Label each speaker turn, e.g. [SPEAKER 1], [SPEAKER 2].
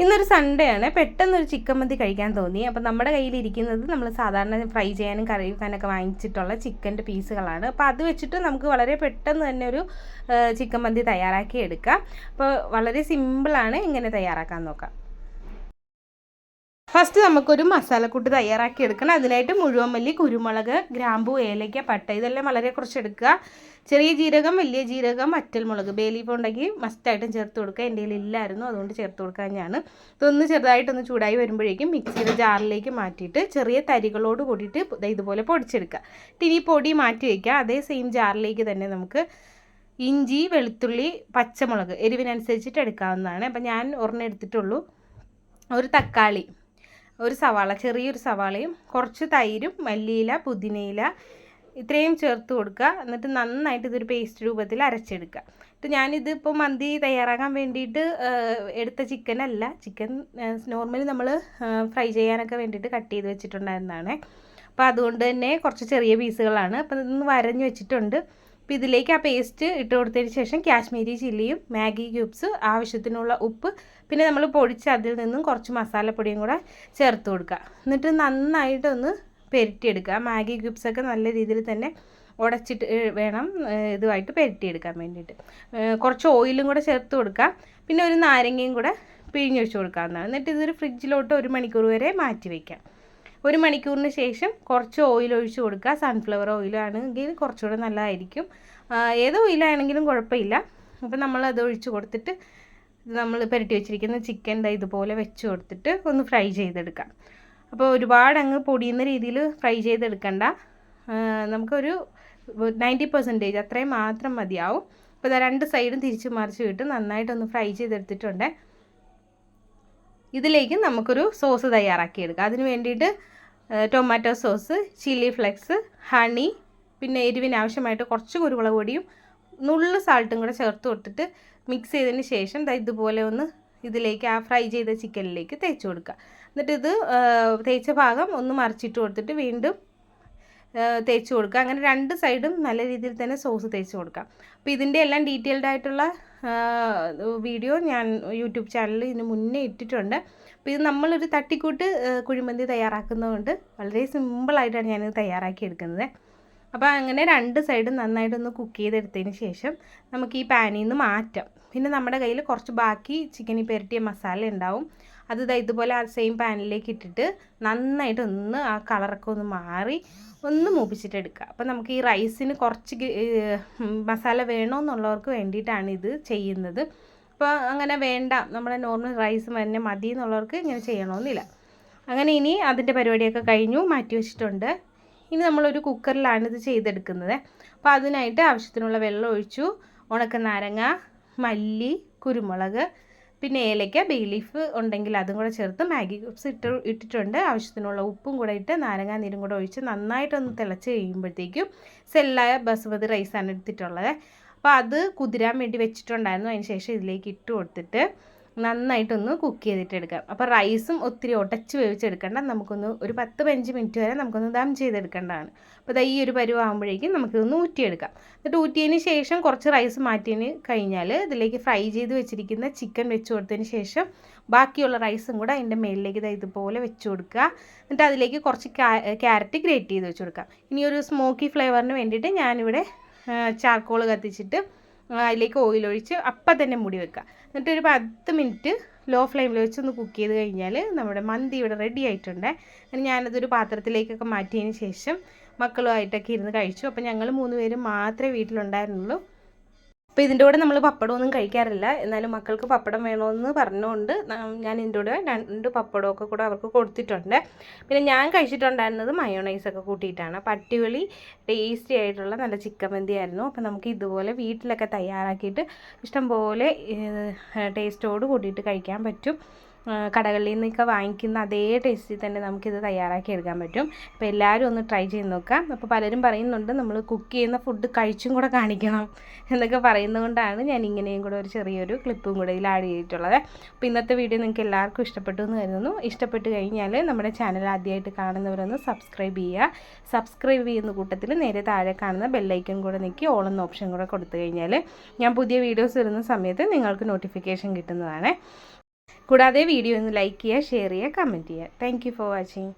[SPEAKER 1] ഇന്നൊരു സൺഡേ ആണ്. പെട്ടെന്നൊരു ചിക്കൻ മന്തി കഴിക്കാൻ തോന്നി. അപ്പം നമ്മുടെ കയ്യിലിരിക്കുന്നത് നമ്മൾ സാധാരണ ഫ്രൈ ചെയ്യാനും കറി വെക്കാനൊക്കെ വാങ്ങിച്ചിട്ടുള്ള ചിക്കന്റെ പീസുകളാണ്. അപ്പോൾ അത് വെച്ചിട്ട് നമുക്ക് വളരെ പെട്ടെന്ന് തന്നെ ഒരു ചിക്കൻ മന്തി തയ്യാറാക്കി എടുക്കാം. അപ്പോൾ വളരെ സിമ്പിളാണ് ഇങ്ങനെ തയ്യാറാക്കാൻ നോക്കാം. ഫസ്റ്റ് നമുക്കൊരു മസാലക്കൂട്ട് തയ്യാറാക്കി എടുക്കണം. അതിനായിട്ട് മുഴുവൻ മല്ലി കുരുമുളക് ഗ്രാമ്പു ഏലയ്ക്ക പട്ട ഇതെല്ലാം വളരെ കുറച്ച് എടുക്കുക. ചെറിയ ജീരകം വലിയ ജീരകം വറ്റൽമുളക് ബേ ലീഫ് ഉണ്ടെങ്കിൽ മസ്റ്റായിട്ടും ചേർത്ത് കൊടുക്കുക. എന്റെ ഇല്ലായിരുന്നു അതുകൊണ്ട് ചേർത്ത് കൊടുക്കാൻ ഞാൻ ഇതൊന്ന് ചെറുതായിട്ടൊന്ന് ചൂടായി വരുമ്പോഴേക്കും മിക്സിയുടെ ജാറിലേക്ക് മാറ്റിയിട്ട് ചെറിയ തരികളോട് കൂടിയിട്ട് ഇതുപോലെ പൊടിച്ചെടുക്കുക. ഇനി പൊടി മാറ്റി വയ്ക്കുക അതേ സെയിം ജാറിലേക്ക് തന്നെ നമുക്ക് ഇഞ്ചി വെളുത്തുള്ളി പച്ചമുളക് എരിവിനനുസരിച്ചിട്ട് എടുക്കാവുന്നതാണ്. അപ്പം ഞാൻ ഒരെണ്ണം എടുത്തിട്ടുള്ളൂ. ഒരു തക്കാളി. ഒരു സവാള ചെറിയൊരു സവാളയും കുറച്ച് തൈരും മല്ലിയില പുതിനയില ഇത്രയും ചേർത്ത് കൊടുക്കുക. എന്നിട്ട് നന്നായിട്ട് ഇതൊരു പേസ്റ്റ് രൂപത്തിൽ അരച്ചെടുക്കുക. ഇത് ഞാനിത് ഇപ്പോൾ മന്തി തയ്യാറാക്കാൻ വേണ്ടിയിട്ട് എടുത്ത ചിക്കനല്ല ചിക്കൻ നോർമലി നമ്മൾ ഫ്രൈ ചെയ്യാനൊക്കെ വേണ്ടിയിട്ട് കട്ട് ചെയ്ത് വെച്ചിട്ടുണ്ടായിരുന്നതാണ്. അപ്പോൾ അതുകൊണ്ട് തന്നെ കുറച്ച് ചെറിയ പീസുകളാണ് അപ്പോൾ ഇതൊന്ന് വരഞ്ഞ് വെച്ചിട്ടുണ്ട്. അപ്പോൾ ഇതിലേക്ക് ആ പേസ്റ്റ് ഇട്ട് കൊടുത്തതിന് ശേഷം കാശ്മീരി ചില്ലിയും മാഗി ക്യൂബ്സ് ആവശ്യത്തിനുള്ള ഉപ്പ് പിന്നെ നമ്മൾ പൊടിച്ച് അതിൽ നിന്നും കുറച്ച് മസാലപ്പൊടിയും കൂടെ ചേർത്ത് കൊടുക്കുക. എന്നിട്ട് നന്നായിട്ടൊന്ന് പെരട്ടിയെടുക്കുക. മാഗി ക്യൂബ്സൊക്കെ നല്ല രീതിയിൽ തന്നെ ഉടച്ചിട്ട് വേണം ഇതുമായിട്ട് പെരട്ടിയെടുക്കാൻ വേണ്ടിയിട്ട്. കുറച്ച് ഓയിലും കൂടെ ചേർത്ത് കൊടുക്കുക. പിന്നെ ഒരു നാരങ്ങയും കൂടെ പിഴിഞ്ഞൊഴിച്ച് കൊടുക്കാവുന്നതാണ്. എന്നിട്ട് ഇതൊരു ഫ്രിഡ്ജിലോട്ട് ഒരു മണിക്കൂർ വരെ മാറ്റി വയ്ക്കാം ഒരു മണിക്കൂറിന് ശേഷം കുറച്ച് ഓയിൽ ഒഴിച്ച് കൊടുക്കുക. സൺഫ്ലവർ ഓയിലാണെങ്കിൽ കുറച്ചുകൂടെ നല്ലതായിരിക്കും. ഏത് ഓയിലാണെങ്കിലും കുഴപ്പമില്ല. അപ്പോൾ നമ്മൾ അത് ഒഴിച്ച് കൊടുത്തിട്ട് നമ്മൾ പുരട്ടി വെച്ചിരിക്കുന്ന ചിക്കൻ ഇതുപോലെ വെച്ച് കൊടുത്തിട്ട് ഒന്ന് ഫ്രൈ ചെയ്തെടുക്കാം. അപ്പോൾ ഒരുപാട് അങ്ങ് പൊടിയുന്ന രീതിയിൽ ഫ്രൈ ചെയ്തെടുക്കണ്ട. നമുക്കൊരു നയന്റി പെർസെന്റേജ് അത്രയും മാത്രം മതിയാവും. അപ്പോൾ ഇതാ രണ്ട് സൈഡും തിരിച്ച് മറിച്ച് വിട്ട് നന്നായിട്ടൊന്ന് ഫ്രൈ ചെയ്തെടുത്തിട്ടുണ്ട്. ഇതിലേക്ക് നമുക്കൊരു സോസ് തയ്യാറാക്കിയെടുക്കാം. അതിന് വേണ്ടിയിട്ട് tomato sauce chilli flakes honey പിന്നെ എരിവിന് ആവശ്യമായിട്ട് കുറച്ച് കുരുമുളക് പൊടിയും നുള്ളു സാൾട്ടും കൂടെ ചേർത്ത് കൊടുത്തിട്ട് മിക്സ് ചെയ്തതിന് ശേഷം ഇതുപോലെ ഒന്ന് ഇതിലേക്ക് ആ ഫ്രൈ ചെയ്ത ചിക്കനിലേക്ക് തേച്ച് കൊടുക്കുക. എന്നിട്ട് ഇത് തേച്ച ഭാഗം ഒന്ന് മറിച്ചിട്ട് കൊടുത്തിട്ട് വീണ്ടും തേച്ച് കൊടുക്കുക. അങ്ങനെ രണ്ട് സൈഡും നല്ല രീതിയിൽ തന്നെ സോസ് തേച്ച് കൊടുക്കാം. അപ്പോൾ ഇതിന്റെ എല്ലാം ഡീറ്റെയിൽഡ് ആയിട്ടുള്ള വീഡിയോ ഞാൻ യൂട്യൂബ് ചാനലിൽ ഇതിന് മുന്നേ ഇട്ടിട്ടുണ്ട്. അപ്പോൾ ഇത് നമ്മളൊരു തട്ടിക്കൂട്ട് കുഴിമന്തി തയ്യാറാക്കുന്നതുകൊണ്ട് വളരെ സിമ്പിളായിട്ടാണ് ഞാനിത് തയ്യാറാക്കി എടുക്കുന്നത്. അപ്പോൾ അങ്ങനെ രണ്ട് സൈഡും നന്നായിട്ടൊന്ന് കുക്ക് ചെയ്തെടുത്തതിന് ശേഷം നമുക്ക് ഈ പാനിൽ നിന്ന് മാറ്റാം. പിന്നെ നമ്മുടെ കയ്യിൽ കുറച്ച് ബാക്കി ചിക്കനിൽ പെരട്ടിയ മസാല ഉണ്ടാവും. അത് ഇതാ ഇതുപോലെ ആ സെയിം പാനിലേക്ക് ഇട്ടിട്ട് നന്നായിട്ട് ഒന്ന് ആ കളറൊക്കെ ഒന്ന് മാറി ഒന്ന് മൂപ്പിച്ചിട്ടെടുക്കുക അപ്പോൾ നമുക്ക് ഈ റൈസിന് കുറച്ച് മസാല വേണമെന്നുള്ളവർക്ക് വേണ്ടിയിട്ടാണ് ഇത് ചെയ്യുന്നത്. അപ്പോൾ അങ്ങനെ വേണ്ട. നമ്മുടെ നോർമൽ റൈസ് തന്നെ മതി എന്നുള്ളവർക്ക് ഇങ്ങനെ ചെയ്യണമെന്നില്ല അങ്ങനെ ഇനി അതിന്റെ പരിപാടിയൊക്കെ കഴിഞ്ഞു മാറ്റി വെച്ചിട്ടുണ്ട്. ഇനി നമ്മളൊരു കുക്കറിലാണ് ഇത് ചെയ്തെടുക്കുന്നത്. അപ്പോൾ അതിനായിട്ട് ആവശ്യത്തിനുള്ള വെള്ളം ഒഴിച്ചു. ഉണക്ക നാരങ്ങ മല്ലി കുരുമുളക് പിന്നെ ഏലയ്ക്ക ബേ ലീഫ് ഉണ്ടെങ്കിൽ അതും കൂടെ ചേർത്ത് മാഗി ക്യൂബ്സ് ഇട്ട് ഇട്ടിട്ടുണ്ട്. ആവശ്യത്തിനുള്ള ഉപ്പും കൂടെ ഇട്ട് നാരങ്ങാ നീരും കൂടെ ഒഴിച്ച് നന്നായിട്ടൊന്ന് തിളച്ച് കഴിയുമ്പോഴത്തേക്കും സെല്ലായ ബസുമതി റൈസാണ് എടുത്തിട്ടുള്ളത്. അപ്പോൾ അത് കുതിരാൻ വേണ്ടി വെച്ചിട്ടുണ്ടായിരുന്നു. അതിന് ശേഷം ഇതിലേക്ക് ഇട്ട് കൊടുത്തിട്ട് നന്നായിട്ടൊന്ന് കുക്ക് ചെയ്തിട്ട് എടുക്കാം. അപ്പോൾ റൈസും ഒത്തിരി ഉടച്ച് വേവിച്ചെടുക്കേണ്ട. നമുക്കൊന്ന് ഒരു പത്ത് പതിനഞ്ച് മിനിറ്റ് വരെ നമുക്കൊന്ന് ദം ചെയ്തെടുക്കേണ്ടതാണ്. അപ്പോൾ ഈ ഒരു പരുവാകുമ്പോഴേക്കും നമുക്കിതൊന്ന് ഊറ്റിയെടുക്കാം. എന്നിട്ട് ഊറ്റിയതിന് ശേഷം കുറച്ച് റൈസ് മാറ്റിയതിന് കഴിഞ്ഞാൽ ഇതിലേക്ക് ഫ്രൈ ചെയ്ത് വെച്ചിരിക്കുന്ന ചിക്കൻ വെച്ച് കൊടുത്തതിന് ശേഷം ബാക്കിയുള്ള റൈസും കൂടെ അതിന്റെ മേലിലേക്ക് ഇതുപോലെ വെച്ച് കൊടുക്കുക. എന്നിട്ട് അതിലേക്ക് കുറച്ച് ക്യാരറ്റ് ഗ്രേറ്റ് ചെയ്ത് വെച്ച് കൊടുക്കാം. ഇനി ഒരു സ്മോക്കി ഫ്ലേവറിന് വേണ്ടിയിട്ട് ഞാനിവിടെ ചാർക്കോൾ കത്തിച്ചിട്ട് അതിലേക്ക് ഓയിൽ ഒഴിച്ച് അപ്പം തന്നെ മുടി വെക്കുക. എന്നിട്ട് ഒരു പത്ത് മിനിറ്റ് ലോ ഫ്ലെയിമിൽ വെച്ച് ഒന്ന് കുക്ക് ചെയ്ത് കഴിഞ്ഞാൽ നമ്മുടെ മന്തി ഇവിടെ റെഡി ആയിട്ടുണ്ട്. ഞാനതൊരു പാത്രത്തിലേക്കൊക്കെ മാറ്റിയതിന് ശേഷം മക്കളുമായിട്ടൊക്കെ ഇരുന്ന് കഴിച്ചു. അപ്പോൾ ഞങ്ങൾ മൂന്ന് പേരും മാത്രമേ വീട്ടിലുണ്ടായിരുന്നുള്ളൂ. അപ്പോൾ ഇതിന്റെ കൂടെ നമ്മൾ പപ്പടമൊന്നും കഴിക്കാറില്ല. എന്നാലും മക്കൾക്ക് പപ്പടം വേണമെന്ന് പറഞ്ഞുകൊണ്ട് ഞാൻ ഇതിന്റെ കൂടെ രണ്ട് പപ്പടമൊക്കെ കൂടെ അവർക്ക് കൊടുത്തിട്ടുണ്ട്. പിന്നെ ഞാൻ കഴിച്ചിട്ടുണ്ടായിരുന്നത് മയോണൈസൊക്കെ കൂട്ടിയിട്ടാണ്. അപ്പോൾ അടിപൊളി ടേസ്റ്റി ആയിട്ടുള്ള നല്ല ചിക്കൻ മന്തി ആയിരുന്നു. അപ്പോൾ നമുക്ക് ഇതുപോലെ വീട്ടിലൊക്കെ തയ്യാറാക്കിയിട്ട് ഇഷ്ടംപോലെ ടേസ്റ്റോട് കൂട്ടിയിട്ട് കഴിക്കാൻ പറ്റും. കടകളിൽ നിന്നൊക്കെ വാങ്ങിക്കുന്ന അതേ ടേസ്റ്റിൽ തന്നെ നമുക്കിത് തയ്യാറാക്കി എടുക്കാൻ പറ്റും. അപ്പോൾ എല്ലാവരും ഒന്ന് ട്രൈ ചെയ്ത് നോക്കാം. അപ്പോൾ പലരും പറയുന്നുണ്ട് നമ്മൾ കുക്ക് ചെയ്യുന്ന ഫുഡ് കഴിച്ചും കൂടെ കാണിക്കണം എന്നൊക്കെ പറയുന്നതുകൊണ്ടാണ് ഞാൻ ഇങ്ങനെയും കൂടെ ഒരു ചെറിയൊരു ക്ലിപ്പും കൂടെ ഇതിൽ ആഡ് ചെയ്തിട്ടുള്ളത്. അപ്പോൾ ഇന്നത്തെ വീഡിയോ നിങ്ങൾക്ക് എല്ലാവർക്കും ഇഷ്ടപ്പെട്ടു എന്ന് കരുതുന്നു. ഇഷ്ടപ്പെട്ട് കഴിഞ്ഞാൽ നമ്മുടെ ചാനൽ ആദ്യമായിട്ട് കാണുന്നവരൊന്ന് സബ്സ്ക്രൈബ് ചെയ്യുക. സബ്സ്ക്രൈബ് ചെയ്യുന്ന കൂട്ടത്തിൽ നേരെ താഴെ കാണുന്ന ബെല്ലൈക്കൺ കൂടെ നിൽക്കി ഓൾ എന്ന ഓപ്ഷൻ കൂടെ കൊടുത്തു കഴിഞ്ഞാൽ ഞാൻ പുതിയ വീഡിയോസ് വരുന്ന സമയത്ത് നിങ്ങൾക്ക് നോട്ടിഫിക്കേഷൻ കിട്ടുന്നതാണ്. കൂടാതെ വീഡിയോ ഒന്ന് ലൈക്ക് ചെയ്യുക ഷെയർ ചെയ്യുക കമന്റ് ചെയ്യുക. Thank for watching